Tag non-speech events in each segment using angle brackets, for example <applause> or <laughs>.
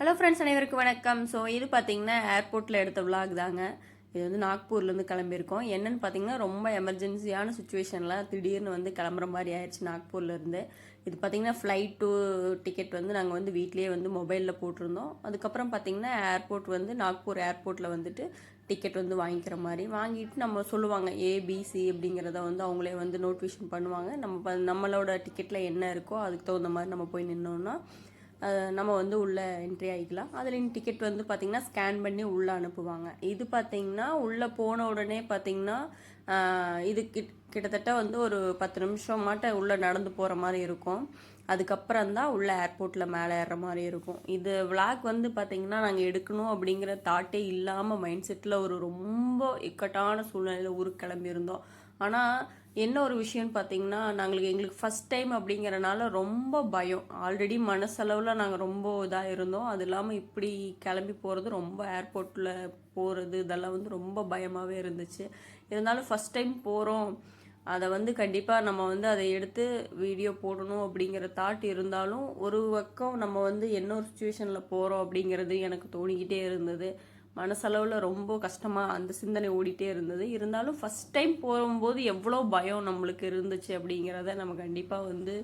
Hello friends அனைவருக்கும் வணக்கம். So இது பார்த்தீங்கன்னா ஏர்போர்ட்டில் எடுத்த vlog தாங்க. இது வந்து நாக்பூர்லேருந்து கிளம்பியிருக்கோம். என்னென்னு பார்த்தீங்கன்னா ரொம்ப எமர்ஜென்சியான சுச்சுவேஷனில் திடீர்னு வந்து கிளம்புற மாதிரி ஆயிடுச்சு நாக்பூர்லேருந்து இது பார்த்தீங்கன்னா ஃப்ளைட் டு டிக்கெட் வந்து நாங்கள் வந்து வீட்லேயே வந்து மொபைலில் போட்டிருந்தோம். அதுக்கப்புறம் பார்த்தீங்கன்னா ஏர்போர்ட் வந்து நாக்பூர் ஏர்போர்ட்டில் வந்துட்டு டிக்கெட் வந்து வாங்கிக்கிற மாதிரி. வாங்கிட்டு நம்ம சொல்லுவாங்க ஏபிசி அப்படிங்கிறத வந்து அவங்களே வந்து நோட்டிஃபிகேஷன் பண்ணுவாங்க. நம்ம ப- நம்மளோட டிக்கெட்டில் என்ன இருக்கோ அதுக்கு தகுந்த மாதிரி நம்ம போய் நின்னோம்னா நம்ம வந்து உள்ளே என்ட்ரி ஆகிக்கலாம் அதில் டிக்கெட் வந்து பார்த்திங்கன்னா ஸ்கேன் பண்ணி உள்ளே அனுப்புவாங்க. இது பார்த்திங்கன்னா உள்ளே போன உடனே பார்த்திங்கன்னா இது கிட் கிட்டத்தட்ட வந்து ஒரு பத்து நிமிஷம் மாட்ட உள்ளே நடந்து போகிற மாதிரி இருக்கும். அதுக்கப்புறம் தான் உள்ளே ஏர்போர்ட்டில் மேலே ஏறுற மாதிரி இருக்கும். இது விளாக் வந்து பார்த்திங்கன்னா நாங்கள் எடுக்கணும் அப்படிங்கிற தாட்டே இல்லாமல் மைண்ட் செட்டில் ஒரு ரொம்ப இக்கட்டான சூழ்நிலையில் ஊருக்கு கிளம்பியிருந்தோம். ஆனால் என்ன ஒரு விஷயம்னு பார்த்தீங்கன்னா நாங்களுக்கு எங்களுக்கு ஃபஸ்ட் டைம் அப்படிங்கிறனால ரொம்ப பயம். ஆல்ரெடி மனசளவில் நாங்கள் ரொம்ப இதாக இருந்தோம். அது இல்லாமல் இப்படி கிளம்பி போகிறது ரொம்ப ஏர்போர்ட்டில் போகிறது இதெல்லாம் வந்து ரொம்ப பயமாகவே இருந்துச்சு. இருந்தாலும் ஃபஸ்ட் டைம் போகிறோம் அதை வந்து கண்டிப்பாக நம்ம வந்து அதை எடுத்து வீடியோ போடணும் அப்படிங்கிற தாட் இருந்தாலும் ஒரு பக்கம் நம்ம வந்து என்ன ஒரு சுச்சுவேஷனில் போகிறோம் அப்படிங்கிறது எனக்கு தோணிக்கிட்டே இருந்தது. மனசளவில் ரொம்ப கஷ்டமாக அந்த சிந்தனை ஓடிட்டே இருந்தது. இருந்தாலும் ஃபஸ்ட் டைம் போகும்போது எவ்வளோ பயம் நம்மளுக்கு இருந்துச்சு அப்படிங்கிறத நம்ம கண்டிப்பாக வந்து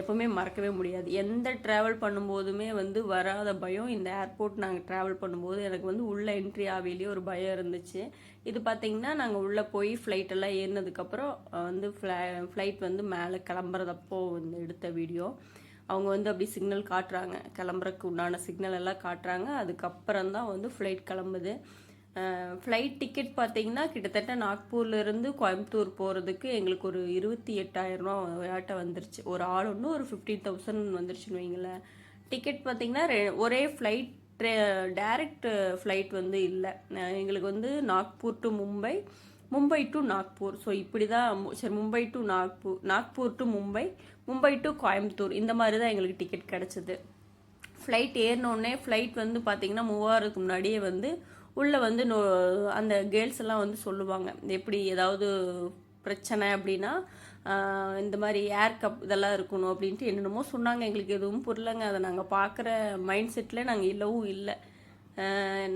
எப்போவுமே எப்பவுமே மறக்கவே முடியாது. எந்த ட்ராவல் பண்ணும்போதுமே வந்து வராத பயம். இந்த ஏர்போர்ட் நாங்கள் ட்ராவல் பண்ணும்போது எனக்கு வந்து உள்ளே என்ட்ரி ஆவிலேயே ஒரு பயம் இருந்துச்சு. இது பார்த்தீங்கன்னா நாங்கள் உள்ளே போய் ஃப்ளைட்டெல்லாம் ஏறினதுக்கப்புறம் வந்து ஃப்ளைட் வந்து மேலே கிளம்புறதப்போ வந்து எடுத்த வீடியோ அவங்க வந்து அப்படி சிக்னல் காட்டுறாங்க. கிளம்புறதுக்கு உண்டான சிக்னல் எல்லாம் காட்டுறாங்க. அதுக்கப்புறம் தான் வந்து ஃப்ளைட் கிளம்புது. ஃப்ளைட் டிக்கெட் பார்த்தீங்கன்னா கிட்டத்தட்ட நாக்பூர்லேருந்து கோயம்புத்தூர் போகிறதுக்கு எங்களுக்கு ஒரு இருபத்தி எட்டாயிரம் ரூபா விளையாட்ட வந்துருச்சு. ஒரு ஆள் ஒன்று ஒரு ஃபிஃப்டீன் தௌசண்ட் வந்துருச்சுன்னு வைங்களேன். டிக்கெட் பார்த்தீங்கன்னா ஒரே ஃப்ளைட் டைரக்ட் ஃப்ளைட் வந்து இல்லை. எங்களுக்கு வந்து Nagpur to Mumbai Mumbai to Nagpur. So இப்படி தான் சரி Mumbai to Nagpur Nagpur to Mumbai Mumbai to Coimbatore. இந்த மாதிரி தான் எங்களுக்கு டிக்கெட் கிடச்சிது. ஃப்ளைட் ஏறினோடனே ஃப்ளைட் வந்து பார்த்தீங்கன்னா மூவாயிரத்துக்கு முன்னாடியே வந்து உள்ளே வந்து நோ அந்த கேர்ள்ஸ் எல்லாம் வந்து சொல்லுவாங்க. எப்படி ஏதாவது பிரச்சனை அப்படின்னா இந்த மாதிரி ஏர் கப் இதெல்லாம் இருக்கணும் அப்படின்ட்டு என்னென்னமோ சொன்னாங்க. எங்களுக்கு எதுவும் புரியலங்க. அதை நாங்கள் பார்க்குற மைண்ட் செட்டில் நாங்கள் இல்லவும் இல்லை.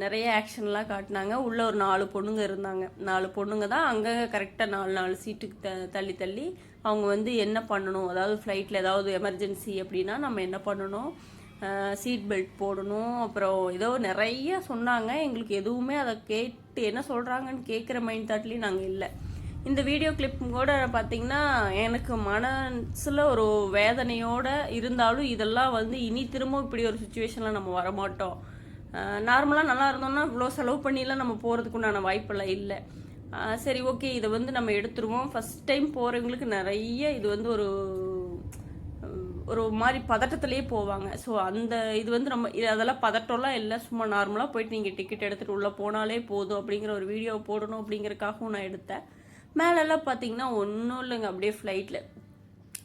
நிறைய ஆக்ஷன்லாம் காட்டினாங்க. உள்ளே ஒரு நாலு பொண்ணுங்க இருந்தாங்க. நாலு பொண்ணுங்க தான் அங்கே கரெக்டாக நாலு நாலு சீட்டுக்கு த தள்ளி தள்ளி அவங்க வந்து என்ன பண்ணணும்? அதாவது ஃப்ளைட்டில் ஏதாவது எமர்ஜென்சி அப்படின்னா நம்ம என்ன பண்ணணும்? சீட் பெல்ட் போடணும். அப்புறம் ஏதோ நிறைய சொன்னாங்க. எங்களுக்கு எதுவுமே அதை கேட்டு என்ன சொல்கிறாங்கன்னு கேட்குற மைண்ட் தாட்லேயும் நாங்கள் இல்லை. இந்த வீடியோ கிளிப் கூட பார்த்தீங்கன்னா எனக்கு மனசில் ஒரு வேதனையோடு இருந்தாலும் இதெல்லாம் வந்து இனி திரும்ப இப்படி ஒரு சுச்சுவேஷனில் நம்ம வரமாட்டோம். நார்மலாக நல்லா இருந்தோம்னா இவ்வளோ செலவு பண்ணிலாம் நம்ம போகிறதுக்கு உண்டான வாய்ப்பெல்லாம் இல்லை. சரி ஓகே இதை வந்து நம்ம எடுத்துருவோம். ஃபஸ்ட் டைம் போகிறவங்களுக்கு நிறைய இது வந்து ஒரு ஒரு மாதிரி பதட்டத்திலேயே போவாங்க. ஸோ அந்த இது வந்து நம்ம இது அதெல்லாம் பதட்டம்லாம் இல்லை. சும்மா நார்மலாக போயிட்டு நீங்கள் டிக்கெட் எடுத்துகிட்டு உள்ளே போனாலே போதும் அப்படிங்கிற ஒரு வீடியோ போடணும் அப்படிங்கிறக்காகவும் நான் எடுத்தேன். மேலெல்லாம் பார்த்தீங்கன்னா ஒன்றும் இல்லைங்க. அப்படியே ஃப்ளைட்டில்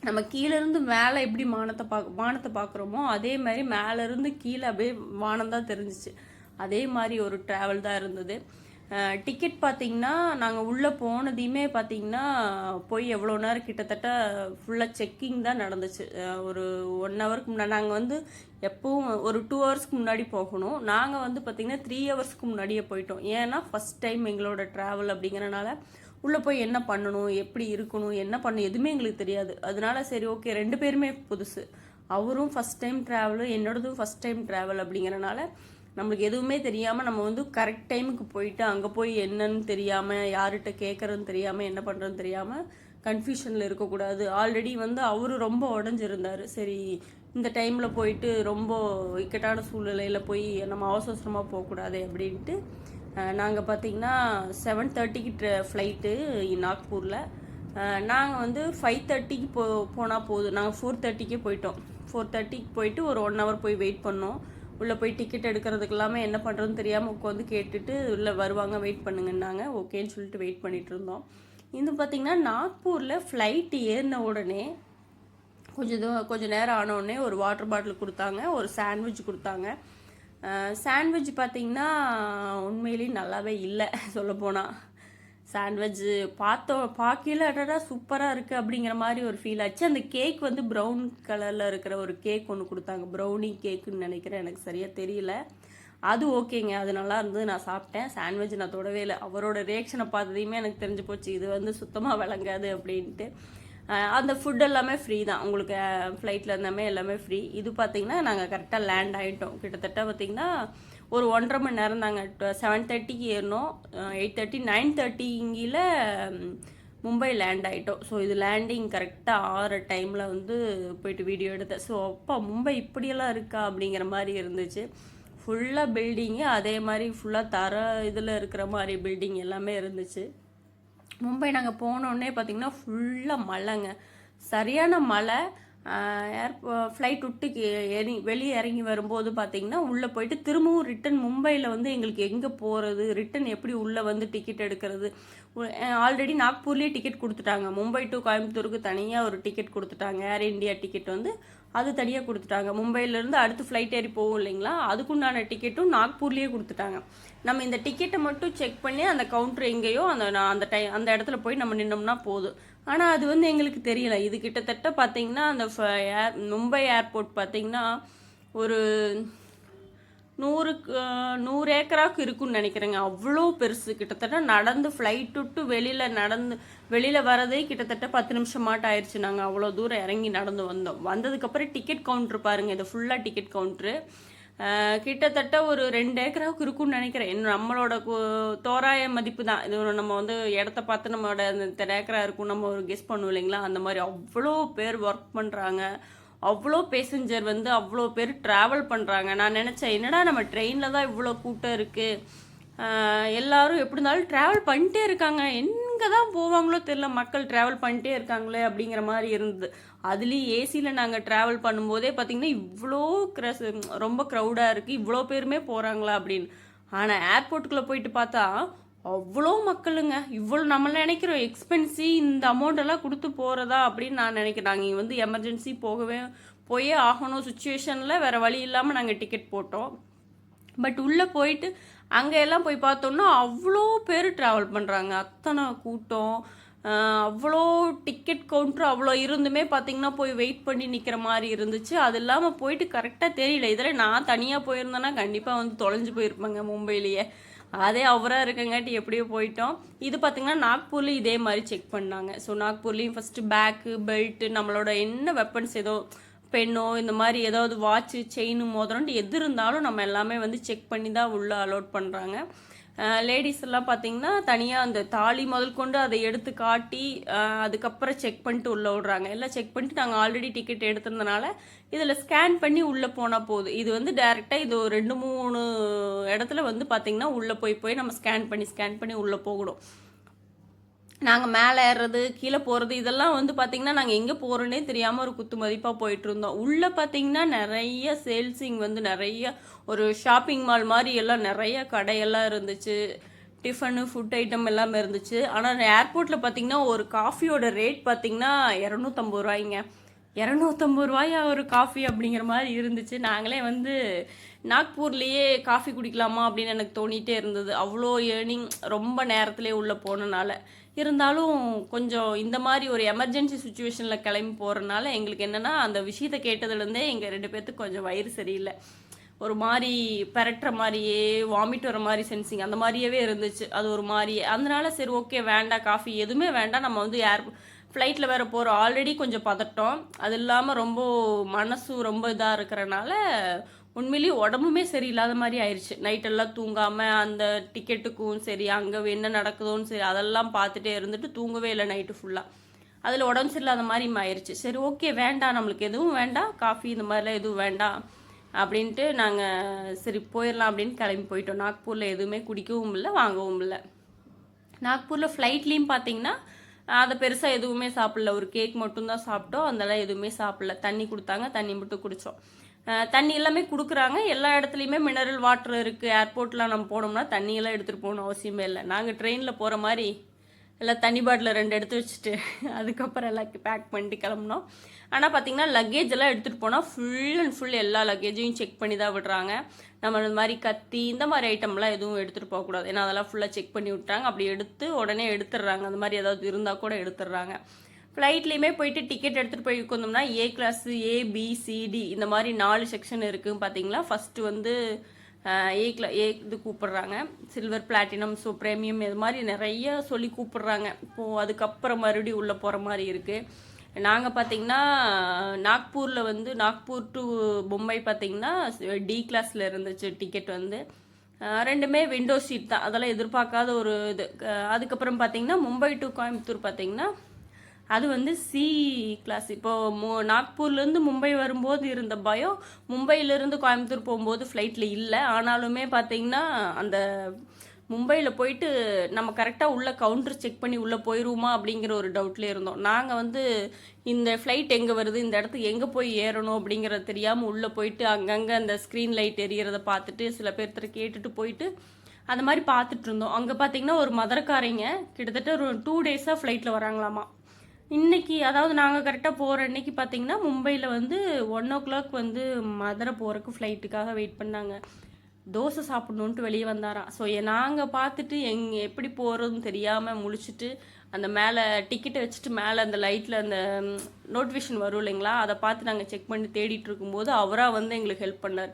நம்ம கீழேருந்து மேலே எப்படி வானத்தை பார்க்க வானத்தை பார்க்குறோமோ அதே மாதிரி மேலேருந்து கீழே அப்படியே வானம் தான் தெரிஞ்சிச்சு. அதே மாதிரி ஒரு ட்ராவல் தான் இருந்தது. டிக்கெட் பார்த்தீங்கன்னா நாங்கள் உள்ளே போனதையுமே பார்த்தீங்கன்னா போய் எவ்வளோ நேரம் கிட்டத்தட்ட ஃபுல்லாக செக்கிங் தான் நடந்துச்சு. ஒரு ஒன் ஹவருக்கு முன்னாடி நாங்கள் வந்து எப்பவும் ஒரு டூ ஹவர்ஸ்க்கு முன்னாடி போகணும். நாங்கள் வந்து பார்த்தீங்கன்னா த்ரீ ஹவர்ஸ்க்கு முன்னாடியே போயிட்டோம். ஏன்னா ஃபஸ்ட் டைம் எங்களோட ட்ராவல் அப்படிங்கறனால உள்ளே போய் என்ன பண்ணணும் எப்படி இருக்கணும் என்ன பண்ணணும் எதுவுமே எங்களுக்கு தெரியாது. அதனால சரி ஓகே ரெண்டு பேருமே புதுசு. அவரும் ஃபஸ்ட் டைம் ட்ராவலு என்னோடதும் ஃபஸ்ட் டைம் ட்ராவல் அப்படிங்கிறனால நம்மளுக்கு எதுவுமே தெரியாமல் நம்ம வந்து கரெக்ட் டைமுக்கு போயிட்டு அங்கே போய் என்னன்னு தெரியாமல் யார்கிட்ட கேட்குறதுன்னு தெரியாமல் என்ன பண்ணுறதுன்னு தெரியாமல் கன்ஃபியூஷனில் இருக்கக்கூடாது. ஆல்ரெடி வந்து அவரு ரொம்ப உடஞ்சிருந்தார். சரி இந்த டைமில் போயிட்டு ரொம்ப இக்கட்டான சூழ்நிலையில் போய் நம்ம அவசரமாக போகக்கூடாது அப்படின்ட்டு நாங்கள் பார்த்தீங்கன்னா செவன் தேர்ட்டிக்கு ஃப்ளைட்டு நாக்பூரில். நாங்கள் வந்து ஃபைவ் தேர்ட்டிக்கு போ போனால் போதும். நாங்கள் ஃபோர் தேர்ட்டிக்கே போயிட்டோம். ஃபோர் தேர்ட்டிக்கு போயிட்டு ஒரு ஒன் ஹவர் போய் வெயிட் பண்ணோம். உள்ளே போய் டிக்கெட் எடுக்கிறதுக்கு இல்லாமல் என்ன பண்ணுறதுன்னு தெரியாமல் உட்காந்து கேட்டுட்டு உள்ளே வருவாங்க வெயிட் பண்ணுங்கன்னாங்க. ஓகேன்னு சொல்லிட்டு வெயிட் பண்ணிகிட்டு இருந்தோம். இது பார்த்திங்கன்னா நாக்பூரில் ஃப்ளைட் ஏறின உடனே கொஞ்சம் தூ கொஞ்சம் நேரம் ஆனோடனே ஒரு வாட்டர் பாட்டில் கொடுத்தாங்க ஒரு சாண்ட்விச் கொடுத்தாங்க. சாண்ட்விச் பார்த்திங்கன்னா உண்மையிலேயே நல்லாவே இல்லை சொல்லப்போனால் சாண்ட்விட்ஜு பார்த்தோம் பார்க்கல அடடா சூப்பராக இருக்குது அப்படிங்கிற மாதிரி ஒரு ஃபீல் ஆச்சு. அந்த கேக் வந்து ப்ரௌன் கலரில் இருக்கிற ஒரு கேக் ஒன்று கொடுத்தாங்க. ப்ரௌனி கேக்குன்னு நினைக்கிறேன் எனக்கு சரியாக தெரியல. அது ஓகேங்க அது நல்லா இருந்தது நான் சாப்பிட்டேன். சாண்ட்விச் நான் தொடவே இல்லை. அவரோட ரியாக்ஷனை பார்த்ததையுமே எனக்கு தெரிஞ்சு போச்சு. இது வந்து சுத்தமாக விளங்காது அப்படின்ட்டு. அந்த ஃபுட் எல்லாமே ஃப்ரீ தான். உங்களுக்கு ஃப்ளைட்டில் இருந்தாமே எல்லாமே ஃப்ரீ இது பார்த்தீங்கன்னா நாங்கள் கரெக்டாக லேண்ட் ஆகிட்டோம் கிட்டத்தட்ட பார்த்தீங்கன்னா ஒரு ஒன்றரை மணி நேரம் தாங்க. செவன் தேர்ட்டிக்கு ஏறினோம். எயிட் தேர்ட்டி நைன் தேர்ட்டிங்கில மும்பை லேண்ட் ஆகிட்டோம் ஸோ இது லேண்டிங் கரெக்டாக ஆகிற டைமில் வந்து போயிட்டு வீடியோ எடுத்தேன். ஸோ அப்பா மும்பை இப்படியெல்லாம் இருக்கா அப்படிங்கிற மாதிரி இருந்துச்சு. ஃபுல்லாக பில்டிங்கு அதே மாதிரி ஃபுல்லாக தர இதில் இருக்கிற மாதிரி பில்டிங் எல்லாமே இருந்துச்சு. மும்பை நாங்கள் போனோடனே பார்த்தீங்கன்னா ஃபுல்லாக மழைங்க. சரியான மழை. ஏர் ஃப்ளைட் விட்டு எறி வெளியே இறங்கி வரும்போது பார்த்தீங்கன்னா உள்ளே போயிட்டு திரும்பவும் ரிட்டன் மும்பையில் வந்து எங்களுக்கு எங்கே போகிறது ரிட்டன் எப்படி உள்ளே வந்து டிக்கெட் எடுக்கிறது? ஆல்ரெடி நாக்பூர்லேயே டிக்கெட் கொடுத்துட்டாங்க. மும்பை டு கோயம்புத்தூருக்கு தனியாக ஒரு டிக்கெட் கொடுத்துட்டாங்க. ஏர் இந்தியா டிக்கெட் வந்து அது தனியாக கொடுத்துட்டாங்க. மும்பையிலேருந்து அடுத்து ஃப்ளைட் ஏறி போகும் இல்லைங்களா? அதுக்குண்டான டிக்கெட்டும் நாக்பூர்லேயே கொடுத்துட்டாங்க. நம்ம இந்த டிக்கெட்டை மட்டும் செக் பண்ணி அந்த கவுண்டர் எங்கேயோ அந்த நான் அந்த டை அந்த இடத்துல போய் நம்ம நின்னோம்னா போதும். ஆனால் அது வந்து எங்களுக்கு தெரியல. இது கிட்டத்தட்ட பார்த்தீங்கன்னா அந்த ஃப- ஏர் மும்பை ஏர்போர்ட் பார்த்தீங்கன்னா ஒரு நூறுக்கு நூறு ஏக்கராவுக்கு இருக்குன்னு நினைக்கிறேங்க. அவ்வளோ பெருசு. கிட்டத்தட்ட நடந்து ஃப்ளைட் விட்டு வெளியில் நடந்து வெளியில் வரதே கிட்டத்தட்ட பத்து நிமிஷம் மாட்ட ஆயிடுச்சு நாங்கள் அவ்வளோ தூரம் இறங்கி நடந்து வந்தோம். வந்ததுக்கப்புறம் டிக்கெட் கவுண்டர் பாருங்கள் இது ஃபுல்லாக டிக்கெட் கவுண்ட்ரு கிட்டத்தட்ட ஒரு ரெண்டு ஏக்கராவுக்கு இருக்கும்னு நினைக்கிறேன். நம்மளோட தோராய மதிப்பு தான். இது நம்ம வந்து இடத்த பார்த்து நம்மளோட அந்த ஏக்கரா இருக்கும். நம்ம ஒரு கெஸ் பண்ணுவோம் இல்லைங்களா? அந்த மாதிரி அவ்வளோ பேர் ஒர்க் பண்ணுறாங்க அவ்வளோ பேசஞ்சர் வந்து அவ்வளோ பேர் ட்ராவல் பண்ணுறாங்க நான் நினச்சேன் என்னடா நம்ம ட்ரெயினில் தான் இவ்வளோ கூட்டம் இருக்குது எல்லாரும் எப்படி இருந்தாலும் ட்ராவல் பண்ணிட்டே இருக்காங்க. எங்கே தான் போவாங்களோ தெரில மக்கள் ட்ராவல் பண்ணிட்டே இருக்காங்களே அப்படிங்கிற மாதிரி இருந்தது. அதுலேயும் ஏசியில் நாங்கள் ட்ராவல் பண்ணும்போதே பார்த்திங்கன்னா இவ்வளோ க்ரஸ் ரொம்ப க்ரௌடாக இருக்குது இவ்வளோ பேருமே போகிறாங்களா அப்படின்னு. ஆனால் ஏர்போர்ட்டுக்குள்ளே போயிட்டு பார்த்தா அவ்வளோ மக்களுங்க. இவ்வளோ நம்ம நினைக்கிறோம் எக்ஸ்பென்சிவ் இந்த அமௌண்ட்டெல்லாம் கொடுத்து போகிறதா அப்படின்னு நான் நினைக்கிறேன். நாங்கள் இங்கே வந்து எமர்ஜென்சி போகவே போயே ஆகணும். சுச்சுவேஷனில் வேறு வழி இல்லாமல் நாங்கள் டிக்கெட் போட்டோம். பட் உள்ளே போயிட்டு அங்கே எல்லாம் போய் பார்த்தோம்னா அவ்வளோ பேர் ட்ராவல் பண்ணுறாங்க அத்தனை கூட்டம் அவ்வளோ டிக்கெட் கவுண்டர் அவ்வளோ இருந்துமே பார்த்திங்கன்னா போய் வெயிட் பண்ணி நிற்கிற மாதிரி இருந்துச்சு. அது இல்லாமல் போயிட்டு கரெக்டாக தெரியல. இதில் நான் தனியாக போயிருந்தேன்னா கண்டிப்பாக வந்து தொலைஞ்சு போயிருப்பேங்க மும்பையிலேயே. அதே அவராக இருக்கங்காட்டி எப்படியோ போயிட்டோம். இது பார்த்தீங்கன்னா நாக்பூர்லேயும் இதே மாதிரி செக் பண்ணாங்க. ஸோ நாக்பூர்லேயும் ஃபஸ்ட்டு பேக்கு பெல்ட்டு நம்மளோட என்ன வெப்பன்ஸ் ஏதோ பெண்ணோ இந்த மாதிரி ஏதாவது வாட்ச்சு செயின் மோதிரம்ட்டு எது இருந்தாலும் நம்ம எல்லாமே வந்து செக் பண்ணி தான் உள்ளே அலோட் பண்ணுறாங்க லேடிஸ் எல்லாம் பார்த்தீங்கன்னா தனியாக அந்த தாலி முதல் கொண்டு அதை எடுத்து காட்டி அதுக்கப்புறம் செக் பண்ணிட்டு உள்ளே விடுறாங்க எல்லாம் செக் பண்ணிட்டு நாங்கள் ஆல்ரெடி டிக்கெட் எடுத்திருந்தனால இதில் ஸ்கேன் பண்ணி உள்ளே போனால் போதும். இது வந்து டேரெக்டாக இது ரெண்டு மூணு இடத்துல வந்து பார்த்தீங்கன்னா உள்ளே போய் போய் நம்ம ஸ்கேன் பண்ணி ஸ்கேன் பண்ணி உள்ளே போகணும். நாங்கள் மேலே ஏறுறது கீழே போகிறது இதெல்லாம் வந்து பார்த்திங்கன்னா நாங்கள் எங்கே போகிறோன்னே தெரியாமல் ஒரு குத்து மதிப்பாக போயிட்டுருந்தோம் உள்ளே பார்த்தீங்கன்னா நிறைய சேல்ஸிங் வந்து நிறைய ஒரு ஷாப்பிங் மால் மாதிரி எல்லாம் நிறைய கடையெல்லாம் இருந்துச்சு. டிஃபனு ஃபுட் ஐட்டம் எல்லாமே இருந்துச்சு. ஆனால் ஏர்போர்ட்டில் பார்த்தீங்கன்னா ஒரு காஃபியோட ரேட் பார்த்திங்கன்னா இரநூத்தம்பது ரூபாய்ங்க. இரநூத்தம்பது ரூபாயா ஒரு காஃபி அப்படிங்கிற மாதிரி இருந்துச்சு. நாங்களே வந்து நாக்பூர்லேயே காஃபி குடிக்கலாமா அப்படின்னு எனக்கு தோணிட்டே இருந்தது. அவ்வளோ ஏர்னிங் ரொம்ப நேரத்திலே உள்ளே போனனால. இருந்தாலும் கொஞ்சம் இந்த மாதிரி ஒரு எமர்ஜென்சி சுச்சுவேஷனில் கிளம்பி போகிறனால எங்களுக்கு என்னென்னா அந்த விஷயத்தை கேட்டதுலேருந்தே எங்கள் ரெண்டு பேர்த்துக்கு கொஞ்சம் வயிறு சரியில்லை. ஒரு மாதிரி பெரட்டுற மாதிரியே வாமிட் வர மாதிரி சென்சிங் அந்த மாதிரியவே இருந்துச்சு. அது ஒரு மாதிரி. அதனால சரி ஓகே வேண்டாம் காஃபி எதுவுமே வேண்டாம். நம்ம வந்து ஏர் ஃப்ளைட்டில் வேற போகிறோம் ஆல்ரெடி கொஞ்சம் பதட்டோம். அது இல்லாமல் ரொம்ப மனசு ரொம்ப இதாக இருக்கிறனால உண்மையிலேயே உடம்புமே சரியில்லாத மாதிரி ஆயிடுச்சு நைட்டெல்லாம் தூங்காமல் அந்த டிக்கெட்டுக்கும் சரி அங்கே என்ன நடக்குதோன்னு சரி அதெல்லாம் பார்த்துட்டே இருந்துட்டு தூங்கவே இல்லை நைட்டு ஃபுல்லாக அதில் உடம்பு சரியில்லாத மாதிரி ஆயிடுச்சு சரி ஓகே வேண்டாம் நம்மளுக்கு எதுவும் வேண்டாம் காஃபி இந்த மாதிரிலாம் எதுவும் வேண்டாம் அப்படின்ட்டு நாங்கள் சரி போயிடலாம் அப்படின்னு கிளம்பி போயிட்டோம். நாக்பூரில் எதுவுமே குடிக்கவும் இல்லை வாங்கவும் இல்லை. நாக்பூரில் ஃப்ளைட்லேயும் பார்த்தீங்கன்னா அதை பெருசாக எதுவுமே சாப்பிடல. ஒரு கேக் மட்டும்தான் சாப்பிட்டோம். அதெல்லாம் எதுவுமே சாப்பிடல. தண்ணி கொடுத்தாங்க தண்ணி மட்டும் குடித்தோம் தண்ணி எல்லாமே கொடுக்குறாங்க. எல்லா இடத்துலையுமே மினரல் வாட்டர் இருக்குது ஏர்போர்ட்லாம் நம்ம போனோம்னா தண்ணியெல்லாம் எடுத்துகிட்டு போகணும் அவசியமே இல்லை. நாங்கள் ட்ரெயினில் போகிற மாதிரி எல்லாம் தண்ணி பாட்டில் ரெண்டு எடுத்து வச்சுட்டு <laughs> அதுக்கப்புறம் எல்லாத்தையும் பேக் பண்ணிட்டு கிளம்புனோம். ஆனால் பார்த்தீங்கன்னா லக்கேஜ் எல்லாம் எடுத்துகிட்டு போனால் ஃபுல் அண்ட் ஃபுல் எல்லா லக்கேஜையும் செக் பண்ணி தான் விடுறாங்க. நம்ம இந்த மாதிரி கத்தி இந்த மாதிரி ஐட்டம்லாம் எதுவும் எடுத்துகிட்டு போகக்கூடாது ஏன்னா அதெல்லாம் ஃபுல்லாக செக் பண்ணி விட்டாங்க அப்படி எடுத்து உடனே எடுத்துடுறாங்க. அந்த மாதிரி ஏதாவது இருந்தால் கூட எடுத்துடுறாங்க. ஃப்ளைட்லேயுமே போயிட்டு டிக்கெட் எடுத்துகிட்டு போய் உட்காந்தோம்னா A class A B C D இந்த மாதிரி நாலு செக்ஷன் இருக்குன்னு பார்த்தீங்களா ஃபஸ்ட்டு வந்து ஏ கிளா ஏ இது கூப்பிடுறாங்க. சில்வர் பிளாட்டினம் ஸோ ப்ரீமியம் இது மாதிரி நிறைய சொல்லி கூப்பிடுறாங்க. இப்போது அதுக்கப்புறம் மறுபடியும் உள்ளே போகிற மாதிரி இருக்குது நாங்கள் பார்த்தீங்கன்னா நாக்பூரில் வந்து நாக்பூர் டு மும்பை பார்த்தீங்கன்னா டி கிளாஸில் இருந்துச்சு டிக்கெட் வந்து. ரெண்டுமே விண்டோ சீட் தான். அதெல்லாம் எதிர்பார்க்காத ஒரு இது. அதுக்கப்புறம் பார்த்தீங்கன்னா மும்பை டு கோயம்புத்தூர் பார்த்தீங்கன்னா அது வந்து சி கிளாஸ் இப்போது நாக்பூர்லேருந்து மும்பை வரும்போது இருந்த பயம். மும்பையிலேருந்து கோயம்புத்தூர் போகும்போது ஃப்ளைட்டில் இல்லை. ஆனாலுமே பார்த்தீங்கன்னா அந்த மும்பையில் போயிட்டு நம்ம கரெக்டாக உள்ள கவுண்டர் செக் பண்ணி உள்ளே போயிடுவோமா அப்படிங்கிற ஒரு டவுட்லேயே இருந்தோம். நாங்கள் வந்து இந்த ஃப்ளைட் எங்கே வருது இந்த இடத்துக்கு எங்கே போய் ஏறணும் அப்படிங்கிறத தெரியாமல் உள்ளே போயிட்டு அங்கங்கே அந்த ஸ்க்ரீன் லைட் எரியறத பார்த்துட்டு சில பேர்த்த கேட்டுட்டு போயிட்டு அந்த மாதிரி பார்த்துட்டு இருந்தோம். அங்கே பார்த்தீங்கன்னா ஒரு மதுரக்காரங்க கிட்டத்தட்ட ஒரு டூ டேஸாக ஃப்ளைட்டில் வராங்களாமா. இன்றைக்கி அதாவது நாங்கள் கரெக்டாக போகிற அன்னைக்கு பார்த்தீங்கன்னா மும்பையில் வந்து ஒன் ஓ கிளாக் வந்து மதுரை போகிறக்கு ஃப்ளைட்டுக்காக வெயிட் பண்ணாங்க. தோசை சாப்பிடணுன்ட்டு வெளியே வந்தாராம் ஸோ நாங்கள் பார்த்துட்டு எங் எப்படி போகிறதுன்னு தெரியாமல் முழிச்சிட்டு அந்த மேலே டிக்கெட்டை வச்சுட்டு மேலே அந்த லைட்டில் அந்த நோட்டிஃபிகேஷன் வரும் இல்லைங்களா? அதை பார்த்து நாங்கள் செக் பண்ணி தேடிட்டு இருக்கும்போது அவராக வந்து எங்களுக்கு ஹெல்ப் பண்ணார்.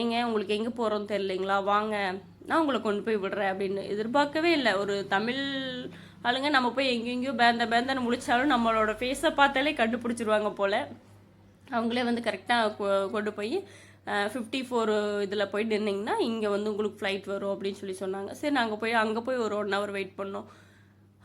ஏங்க உங்களுக்கு எங்கே போகிறோன்னு தெரியலைங்களா? வாங்க நான் உங்களை கொண்டு போய் விடுறேன் அப்படின்னு. எதிர்பார்க்கவே இல்லை. ஒரு தமிழ் ஆளுங்க நம்ம போய் எங்கெங்கேயோ பேந்த பேந்தன்னு முழிச்சாலும் நம்மளோட ஃபேஸை பார்த்தாலே கண்டுபிடிச்சிருவாங்க போல். அவங்களே வந்து கரெக்டாக கொண்டு போய் ஃபிஃப்டி ஃபோர் இதில் போய் நின்னிங்கன்னா இங்கே வந்து உங்களுக்கு ஃப்ளைட் வரும் அப்படின்னு சொல்லி சொன்னாங்க. சரி நாங்கள் போய் அங்கே போய் ஒரு ஒன் ஹவர் வெயிட் பண்ணோம்.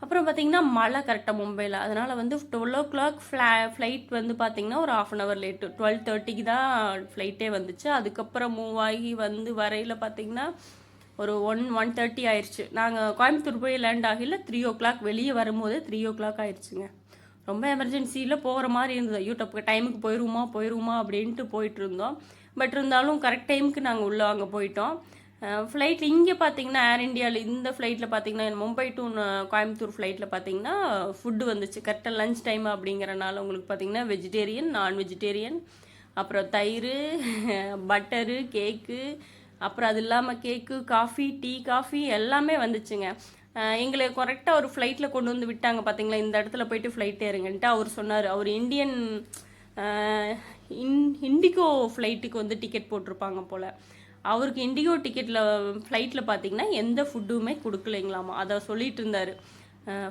அப்புறம் பார்த்தீங்கன்னா மழை கரெக்டாக மும்பையில். அதனால் வந்து டுவெல் ஓ கிளாக் ஃப்ளா ஃப்ளைட் வந்து பார்த்தீங்கன்னா ஒரு half an hour late twelve தேர்ட்டிக்கு தான் ஃப்ளைட்டே வந்துச்சு. அதுக்கப்புறம் மூவ் ஆகி வந்து வரையில் பார்த்தீங்கன்னா ஒரு ஒன் ஒன் தேர்ட்டி ஆயிடுச்சு நாங்கள் கோயம்புத்தூர் போய் லேண்ட் ஆகல த்ரீ ஓ கிளாக் வெளியே வரும்போது த்ரீ ஓ கிளாக் ஆயிடுச்சுங்க ரொம்ப எமர்ஜென்சியில் போகிற மாதிரி இருந்தது. யூடியூப் டைமுக்கு போயிடுவோமா போயிடுவோமா அப்படின்ட்டு போயிட்டு இருந்தோம் பட் இருந்தாலும் கரெக்ட் டைமுக்கு நாங்கள் உள்ளே அங்கே போயிட்டோம். ஃப்ளைட்டில் இங்கே பார்த்தீங்கன்னா ஏர் இந்தியாவில் இந்த ஃப்ளைட்டில் பார்த்தீங்கன்னா மும்பை டு கோயம்புத்தூர் ஃப்ளைட்டில் பார்த்தீங்கன்னா ஃபுட்டு வந்துச்சு. கரெக்டாக லஞ்ச் டைம் அப்படிங்கிறனால உங்களுக்கு பார்த்தீங்கன்னா வெஜிடேரியன் நான் வெஜிடேரியன் அப்புறம் தயிர் பட்டரு கேக்கு அப்புறம் அது இல்லாமல் கேக்கு காஃபி டீ காஃபி எல்லாமே வந்துச்சுங்க. எங்களை கரெக்டாக ஒரு ஃப்ளைட்டில் கொண்டு வந்து விட்டாங்க பார்த்தீங்களா இந்த இடத்துல போயிட்டு ஃப்ளைட் ஏறுங்கன்ட்டு அவர் சொன்னார். அவர் இந்தியன் இன் இண்டிகோ ஃப்ளைட்டுக்கு வந்து டிக்கெட் போட்டிருப்பாங்க போல். அவருக்கு இண்டிகோ டிக்கெட்டில் ஃப்ளைட்டில் பார்த்தீங்கன்னா எந்த ஃபுட்டுமே கொடுக்கலைங்களாமா. அதை சொல்லிட்டு இருந்தார்.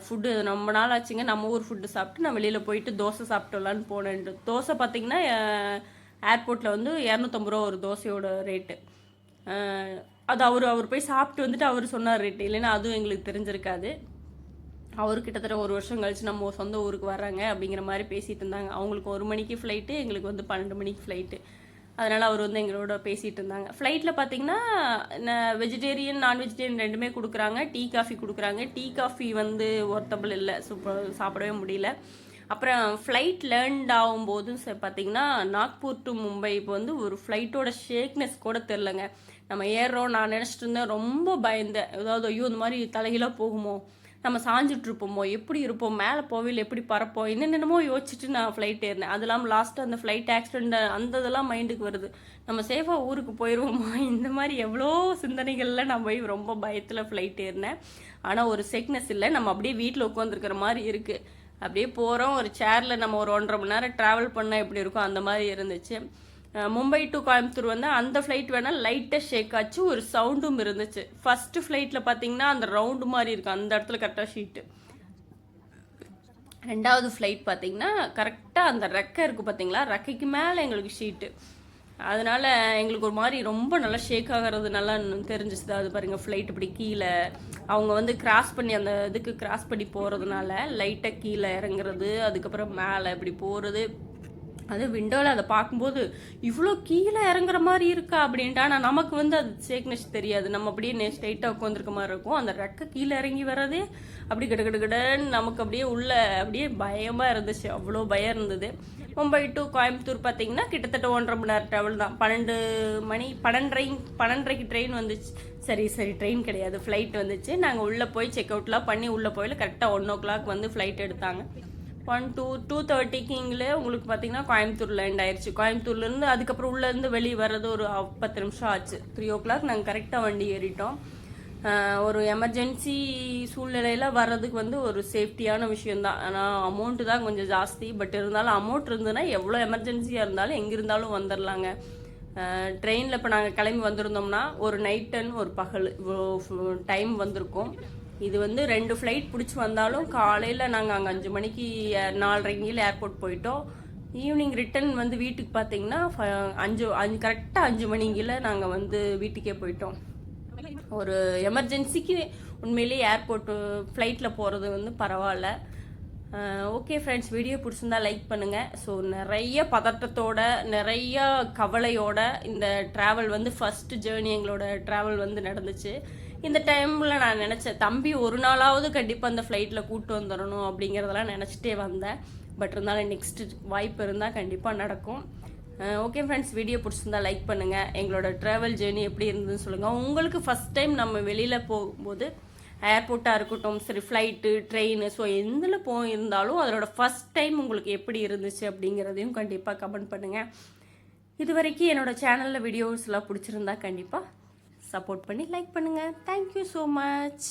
ஃபுட்டு ரொம்ப நாள் ஆச்சுங்க. நம்ம ஊர் ஃபுட்டு சாப்பிட்டு நான் வெளியில் போயிட்டு தோசை சாப்பிட்டலான்னு போனேன்ட்டு தோசை பார்த்தீங்கன்னா ஏர்போர்ட்டில் வந்து இரநூத்தம்பது ரூபா ஒரு தோசையோட ரேட்டு அது அவர் அவர் போய் சாப்பிட்டு வந்துட்டு அவர் சொன்னார் ரேட்டு இல்லைன்னா அதுவும் எங்களுக்கு தெரிஞ்சிருக்காது. அவர் கிட்டத்தட்ட ஒரு வருஷம் கழிச்சு நம்ம சொந்த ஊருக்கு வர்றாங்க அப்படிங்கிற மாதிரி பேசிகிட்டு இருந்தாங்க. அவங்களுக்கு ஒரு மணிக்கு ஃப்ளைட்டு எங்களுக்கு வந்து பன்னெண்டு மணிக்கு ஃப்ளைட்டு அதனால் அவர் வந்து எங்களோட பேசிகிட்டு இருந்தாங்க. ஃப்ளைட்டில் பார்த்தீங்கன்னா வெஜிடேரியன் நான் வெஜிடேரியன் ரெண்டுமே கொடுக்குறாங்க. டீ காஃபி கொடுக்குறாங்க. டீ காஃபி வந்து ஒர்த்தபிள் இல்லை. சூப்பர் சாப்பிடவே முடியல. அப்புறம் ஃப்ளைட் லேர்ன்ட் ஆகும்போதும் பார்த்தீங்கன்னா நாக்பூர் டு மும்பை இப்போ வந்து ஒரு ஃப்ளைட்டோட ஷேக்னஸ் கூட தெரிலங்க. நம்ம ஏறுறோம் நான் நினச்சிட்டு இருந்தேன் ரொம்ப பயந்தேன் ஏதாவது ஐயோ இந்த மாதிரி தலைகீழாக போகுமோ? நம்ம சாஞ்சிட்ருப்போமோ எப்படி இருப்போம்? மேலே போவில் எப்படி பறப்போம்? என்னென்னமோ யோசிச்சுட்டு நான் ஃப்ளைட் ஏறினேன். அது இல்லாமல் லாஸ்ட்டு அந்த ஃப்ளைட் ஆக்சிடென்ட் அந்த இதெல்லாம் மைண்டுக்கு வருது. நம்ம சேஃபாக ஊருக்கு போயிடுவோமா <laughs> இந்த மாதிரி எவ்வளோ சிந்தனைகளில் நான் போய் ரொம்ப பயத்தில் ஃப்ளைட் ஏறினேன். ஆனால் ஒரு செக்னஸ் இல்லை. நம்ம அப்படியே வீட்டில் உட்காந்துருக்கிற மாதிரி இருக்குது அப்படியே போகிறோம் ஒரு சேரில் நம்ம ஒரு ஒன்றரை மணி நேரம் ட்ராவல் பண்ணால் எப்படி இருக்கும் அந்த மாதிரி இருந்துச்சு. மும்பை டு கோயம்புத்தூர் வந்து அந்த ஃப்ளைட் வேணால் லைட்டாக ஷேக் ஆச்சு ஒரு சவுண்டும் இருந்துச்சு. ஃபஸ்ட்டு ஃப்ளைட்டில் பார்த்தீங்கன்னா அந்த ரவுண்டு மாதிரி இருக்கும் அந்த இடத்துல கரெக்டாக ஷீட்டு ரெண்டாவது ஃப்ளைட் பார்த்தீங்கன்னா கரெக்டாக அந்த ரெக்கை இருக்குது பார்த்தீங்களா ரெக்கைக்கு மேலே எங்களுக்கு ஷீட்டு அதனால எங்களுக்கு ஒரு மாதிரி ரொம்ப நல்லா ஷேக் ஆகிறது நல்லா தெரிஞ்சிச்சு. அது பாருங்கள் ஃப்ளைட் இப்படி கீழே அவங்க வந்து கிராஸ் பண்ணி அந்த இதுக்கு கிராஸ் பண்ணி போகிறதுனால லைட்டாக கீழே இறங்குறது அதுக்கப்புறம் மேலே இப்படி போகிறது அது விண்டோவில் அதை பார்க்கும்போது இவ்வளோ கீழே இறங்குற மாதிரி இருக்கா? அப்படின்ட்டு ஆனால் நமக்கு வந்து அது சேக்னஸ் தெரியாது. நம்ம அப்படியே ஸ்ட்ரைட்டாக உட்காந்துருக்க மாதிரி இருக்கும். அந்த ரெக்கை கீழே இறங்கி வர்றதே அப்படி கிட கிட கிடன்னு நமக்கு அப்படியே உள்ள அப்படியே பயமாக இருந்துச்சு. அவ்வளோ பயம் இருந்தது. மும்பை டு கோயம்புத்தூர் பார்த்தீங்கன்னா கிட்டத்தட்ட ஒன்றரை மணி நேரம் ட்ராவல் தான். பன்னெண்டு மணி பன்னெண்டரை பன்னெண்டரைக்கு ட்ரெயின் வந்துச்சு. சரி சரி ட்ரெயின் கிடையாது. ஃப்ளைட் வந்துச்சு. நாங்கள் உள்ளே போய் செக் அவுட்லாம் பண்ணி உள்ளே போயில கரெக்டாக ஒன் ஓ கிளாக் வந்து ஃப்ளைட் எடுத்தாங்க. ஒன் டூ டூ தேர்ட்டிக்குங்களே உங்களுக்கு பார்த்தீங்கன்னா கோயம்புத்தூர் லேண்ட் ஆயிடுச்சு கோயம்புத்தூர்லேருந்து அதுக்கப்புறம் உள்ளேருந்து வெளியே வர்றது ஒரு பத்து நிமிஷம் ஆச்சு. த்ரீ ஓ கிளாக் நாங்கள் கரெக்டாக வண்டி ஏறிட்டோம். ஒரு எமர்ஜென்சி சூழ்நிலையில் வர்றதுக்கு வந்து ஒரு சேஃப்டியான விஷயந்தான் ஆனால் அமௌண்ட்டு தான் கொஞ்சம் ஜாஸ்தி. பட் இருந்தாலும் அமௌண்ட் இருந்ததுன்னா எவ்வளோ எமர்ஜென்சியாக இருந்தாலும் எங்கே இருந்தாலும் வந்துடலாங்க ட்ரெயினில் இப்போ நாங்கள் கிளம்பி வந்திருந்தோம்னா ஒரு நைட் அண்ட் ஒரு பகல் இவ்வளோ டைம் வந்திருக்கோம். இது வந்து ரெண்டு ஃப்ளைட் பிடிச்சி வந்தாலும் காலையில் நாங்கள் அங்கே அஞ்சு மணிக்கு அஹ், நாலரைங்கில் ஏர்போர்ட் போயிட்டோம். ஈவினிங் ரிட்டர்ன் வந்து வீட்டுக்கு பார்த்தீங்கன்னா ஃப- அஞ்சு அஞ்சு கரெக்டாக அஞ்சு மணிங்கில் நாங்கள் வந்து வீட்டுக்கே போயிட்டோம். ஒரு எமர்ஜென்சிக்கு உண்மையிலேயே ஏர்போர்ட்டு ஃப்ளைட்டில் போகிறது வந்து பரவாயில்ல. ஓகே ஃப்ரெண்ட்ஸ் வீடியோ பிடிச்சிருந்தா லைக் பண்ணுங்கள் ஸோ நிறைய பதட்டத்தோட நிறைய கவலையோட இந்த ட்ராவல் வந்து ஃபஸ்ட்டு ஜேர்னி எங்களோட ட்ராவல் வந்து நடந்துச்சு. இந்த டைமில் நான் நினச்சேன் தம்பி ஒரு நாளாவது கண்டிப்பாக அந்த ஃப்ளைட்டில் கூப்பிட்டு வந்துடணும் அப்படிங்கிறதெல்லாம் நினச்சிட்டே வந்தேன். பட் இருந்தாலும் நெக்ஸ்ட் வாய்ப்பு இருந்தால் கண்டிப்பாக நடக்கும். ஓகே ஃப்ரெண்ட்ஸ் வீடியோ பிடிச்சிருந்தா லைக் பண்ணுங்கள் எங்களோட ட்ராவல் ஜேர்னி எப்படி இருந்ததுன்னு சொல்லுங்கள் உங்களுக்கு ஃபஸ்ட் டைம் நம்ம வெளியில் போகும்போது ஏர்போர்ட்டாக இருக்கட்டும் சரி ஃப்ளைட்டு ட்ரெயின் ஸோ எந்தில் போயிருந்தாலும் அதோட ஃபஸ்ட் டைம் உங்களுக்கு எப்படி இருந்துச்சு அப்படிங்கிறதையும் கண்டிப்பாக கமெண்ட் பண்ணுங்கள் இது வரைக்கும் என்னோடய சேனலில் வீடியோஸ்லாம் பிடிச்சிருந்தா கண்டிப்பாக சப்போர்ட் பண்ணி லைக் பண்ணுங்கள் தேங்க்யூ ஸோ மச்